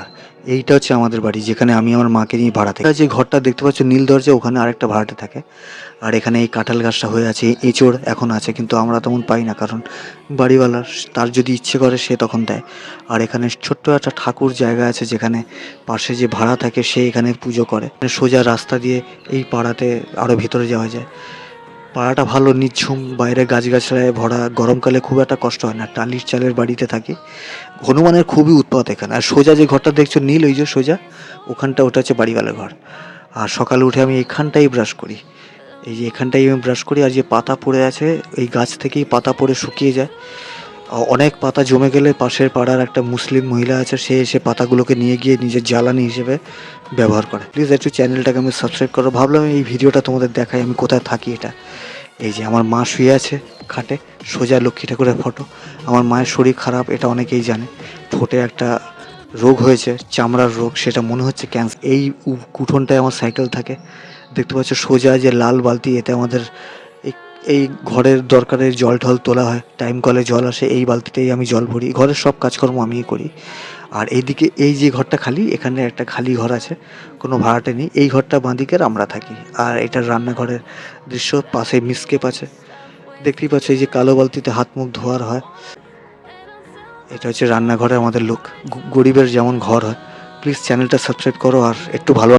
বাড়িওয়ালা এইটা হচ্ছে আমাদের বাড়ি, যেখানে আমি আমার মাকে নিয়ে ভাড়া থাকি। যে ঘরটা দেখতে পাচ্ছ, নীল দরজা, ওখানে আরেকটা ভাড়াটে থাকে। আর এখানে এই কাঁঠাল গাছটা হয়ে আছে, এঁচড় এখন আছে, কিন্তু আমরা তেমন পাই না, কারণ বাড়িওয়ালার, তার যদি ইচ্ছে করে, সে তখন দেয়। আর এখানে ছোট্ট একটা ঠাকুর জায়গা আছে, যেখানে পাশে যে ভাড়া থাকে, সে এখানে পুজো করে। সোজা রাস্তা দিয়ে এই পাড়াতে আরও ভিতরে যাওয়া যায়। পাড়াটা ভালো নিচ্ছুম বাইরে গাছগাছড়ায় ভরা, গরমকালে খুব একটা কষ্ট হয় না, টালির চালের বাড়িতে থাকি। হনুমানের খুবই উৎপাত এখানে। আর সোজা যে ঘরটা দেখছ, নীল, ওই যে সোজা, ওখানটা ওটা হচ্ছে বাড়িওয়ালা ঘর। আর সকালে উঠে আমি এখানটাই ব্রাশ করি। এই যে এখানটাই আমি ব্রাশ করি, আর যে পাতা পড়ে আছে এই গাছ থেকেই পাতা পড়ে শুকিয়ে যায়। অনেক পাতা জমে গেলে পাশের পাড়ার একটা মুসলিম মহিলা আছে, সে এসে পাতাগুলোকে নিয়ে গিয়ে নিজের জ্বালানি হিসেবে ব্যবহার করে। প্লিজ একটু চ্যানেলটাকে আমি সাবস্ক্রাইব করো। ভাবলাম এই ভিডিওটা তোমাদের দেখাই, আমি কোথায় থাকি এটা। এই যে আমার মা শুয়ে আছে খাটে, সোজা লক্ষ্মী ঠাকুরের ফটো আমার মায়ের শরীর খারাপ, এটা অনেকেই জানে। ঠোঁটে একটা রোগ হয়েছে, চামড়ার রোগ, সেটা মনে হচ্ছে ক্যান্সার এই কুঠোনটায় আমার সাইকেল থাকে। দেখতে পাচ্ছ সোজা যে লাল বালতি, এতে আমাদের এই ঘরের দরকারের জল ঢল তোলা হয় টাইম কলে জল আসে, এই বালতিতেই আমি জল ভরি, ঘরের সব কাজকর্ম আমিই করি। আর এইদিকে এই যে ঘরটা খালি, এখানে একটা খালি ঘর আছে, কোনো ভাড়াটে নেই, এই ঘরটা বাঁদিকের আমরা থাকি। আর এটার রান্নাঘরের দৃশ্য, পাশে মিসকেপ আছে, দেখতেই পাচ্ছ এই যে কালো বালতিতে হাত মুখ ধোয়ার হয়। এটা হচ্ছে রান্নাঘরে আমাদের লোক গরিবের যেমন ঘর হয়। প্লিজ চ্যানেলটা সাবস্ক্রাইব করো আর একটু ভালো